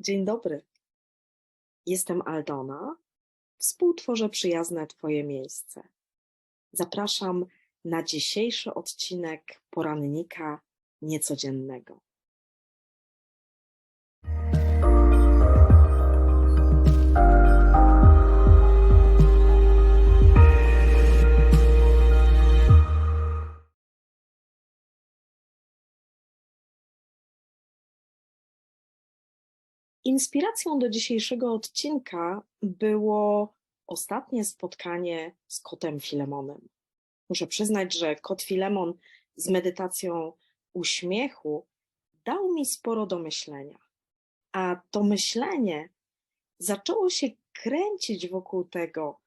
Dzień dobry. Jestem Aldona. Współtworzę przyjazne Twoje miejsce. Zapraszam na dzisiejszy odcinek porannika niecodziennego. Inspiracją do dzisiejszego odcinka było ostatnie spotkanie z kotem Filemonem. Muszę przyznać, że kot Filemon z medytacją uśmiechu dał mi sporo do myślenia. A to myślenie zaczęło się kręcić wokół tego,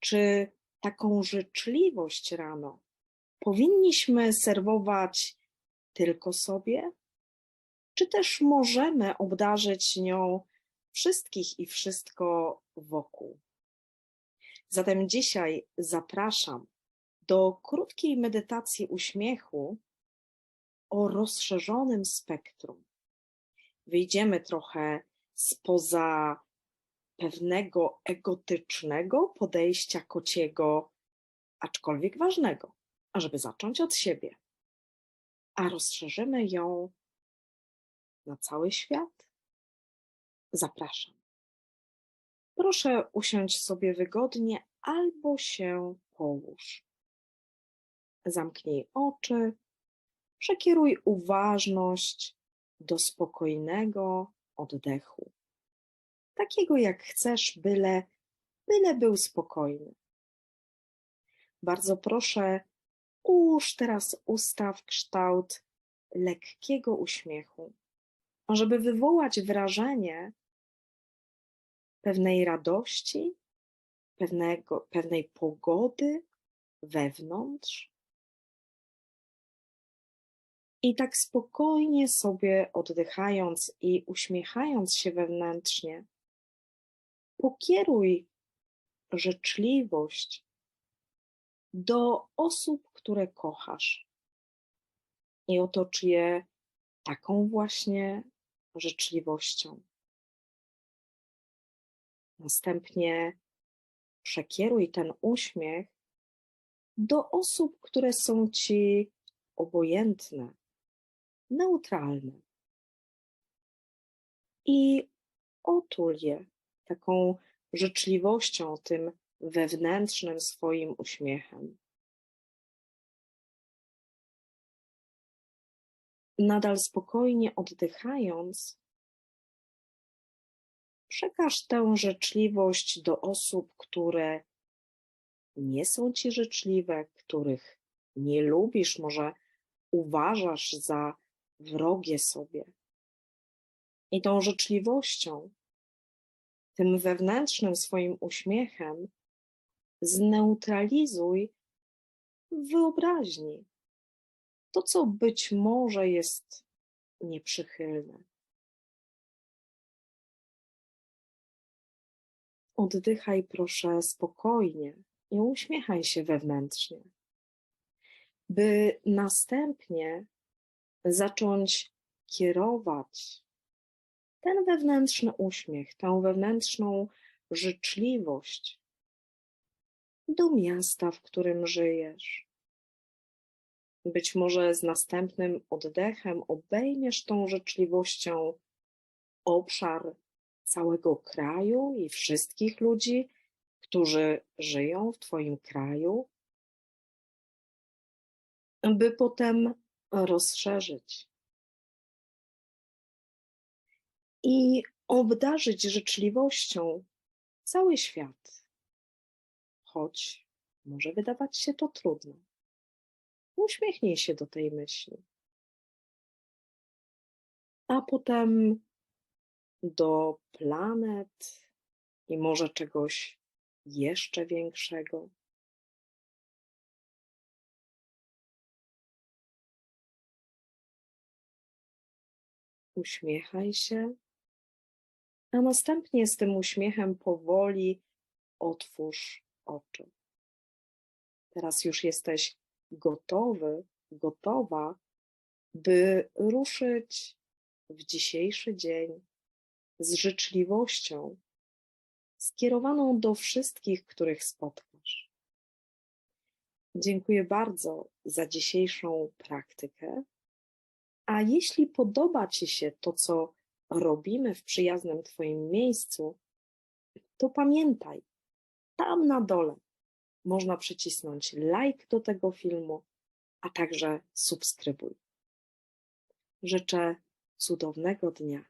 czy taką życzliwość rano powinniśmy serwować tylko sobie, czy też możemy obdarzyć nią wszystkich i wszystko wokół. Zatem dzisiaj zapraszam do krótkiej medytacji uśmiechu o rozszerzonym spektrum. Wyjdziemy trochę spoza pewnego egotycznego podejścia kociego, aczkolwiek ważnego, ażeby zacząć od siebie, a rozszerzymy ją na cały świat? Zapraszam. Proszę usiąść sobie wygodnie albo się połóż. Zamknij oczy, przekieruj uważność do spokojnego oddechu. Takiego jak chcesz, byle, byle był spokojny. Bardzo proszę, ułóż teraz usta w kształt lekkiego uśmiechu żeby wywołać wrażenie pewnej radości, pewnego, pewnej pogody wewnątrz. I tak spokojnie sobie oddychając i uśmiechając się wewnętrznie, pokieruj życzliwość do osób, które kochasz i otocz je taką właśnie życzliwością. Następnie przekieruj ten uśmiech do osób, które są ci obojętne, neutralne. I otul je taką życzliwością, tym wewnętrznym swoim uśmiechem. Nadal spokojnie oddychając, przekaż tę życzliwość do osób, które nie są ci życzliwe, których nie lubisz, może uważasz za wrogie sobie. I tą życzliwością, tym wewnętrznym swoim uśmiechem, zneutralizuj wyobraźni to, co być może jest nieprzychylne. Oddychaj proszę spokojnie i uśmiechaj się wewnętrznie, by następnie zacząć kierować ten wewnętrzny uśmiech, tę wewnętrzną życzliwość do miasta, w którym żyjesz, być może z następnym oddechem obejmiesz tą życzliwością. Obszar całego kraju i wszystkich ludzi, którzy żyją w Twoim kraju, by potem rozszerzyć. I obdarzyć życzliwością cały świat, choć może wydawać się to trudne. Uśmiechnij się do tej myśli. A potem do planet i może czegoś jeszcze większego. Uśmiechaj się, a następnie z tym uśmiechem powoli otwórz oczy. Teraz już jesteś gotowy, gotowa, by ruszyć w dzisiejszy dzień z życzliwością skierowaną do wszystkich, których spotkasz. Dziękuję bardzo za dzisiejszą praktykę. A jeśli podoba Ci się to, co robimy w przyjaznym Twoim miejscu, to pamiętaj, tam na dole można przycisnąć like do tego filmu, a także subskrybuj. Życzę cudownego dnia.